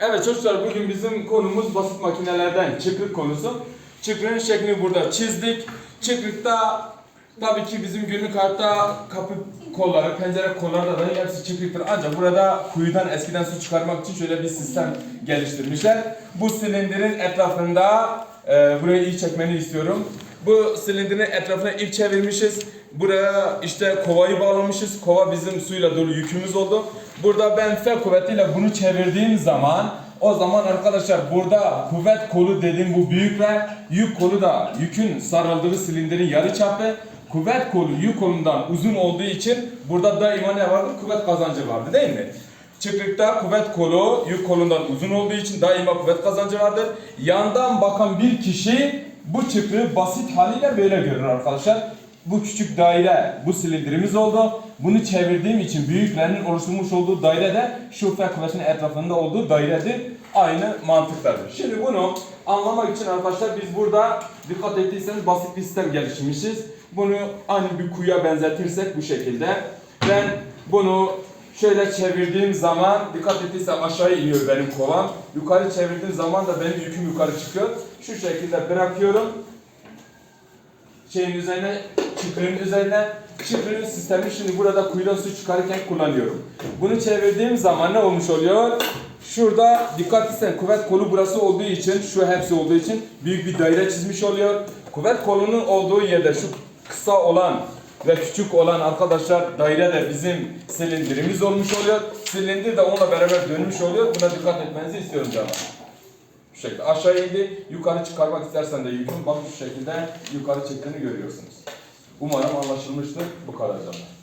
Evet çocuklar bugün bizim konumuz basit makinelerden çıkrık konusu. Çıkrığın şeklini burada çizdik. Çıkrıkta tabii ki bizim günlük hayatta kapı kolları, pencere kolları da hepsi çıkrıktır. Ancak burada kuyudan eskiden su çıkarmak için şöyle bir sistem geliştirmişler. Bu silindirin etrafında e, burayı iyi çekmeni istiyorum. Bu silindirin etrafına ip çevirmişiz. Buraya işte kovayı bağlamışız. Kova bizim suyla dolu yükümüz oldu. Burada ben F kuvvetiyle bunu çevirdiğim zaman o zaman arkadaşlar burada kuvvet kolu dediğim bu büyük yük kolu da yükün sarıldığı silindirin yarı çapı. Kuvvet kolu yük kolundan uzun olduğu için burada daima ne vardı? Kuvvet kazancı vardı değil mi? Çıkrıkta kuvvet kolu yük kolundan uzun olduğu için daima kuvvet kazancı vardır. Yandan bakan bir kişi bu çıkrığı basit haliyle böyle görür arkadaşlar. Bu küçük daire bu silindirimiz oldu. Bunu çevirdiğim için büyüklerinin oluşturmuş olduğu daire de şu F kuvvetinin etrafında olduğu dairedir. Aynı mantıktadır. Şimdi bunu anlamak için arkadaşlar biz burada dikkat ettiyseniz basit bir sistem geliştirmişiz. Bunu aynı bir kuyuya benzetirsek bu şekilde. Ben bunu şöyle çevirdiğim zaman dikkat ettiysen aşağı iniyor benim kovam. Yukarı çevirdiğim zaman da benim yüküm yukarı çıkıyor. Şu şekilde bırakıyorum şeyin üzerine, çıkrığın üzerine. Çıkrığın sistemi şimdi burada kuyudan su çıkarırken kullanıyorum. Bunu çevirdiğim zaman ne olmuş oluyor? Şurada dikkat etsen kuvvet kolu burası olduğu için, şu hepsi olduğu için büyük bir daire çizmiş oluyor. Kuvvet kolunun olduğu yerde şu kısa olan ve küçük olan arkadaşlar daire de bizim silindirimiz olmuş oluyor. Silindir de onunla beraber dönmüş oluyor. Buna dikkat etmenizi istiyorum canım. Bu şekilde aşağı indi, yukarı çıkarmak istersen de yükün bak şu şekilde yukarı çıktığını görüyorsunuz. Umarım anlaşılmıştır. Bu kadar canım.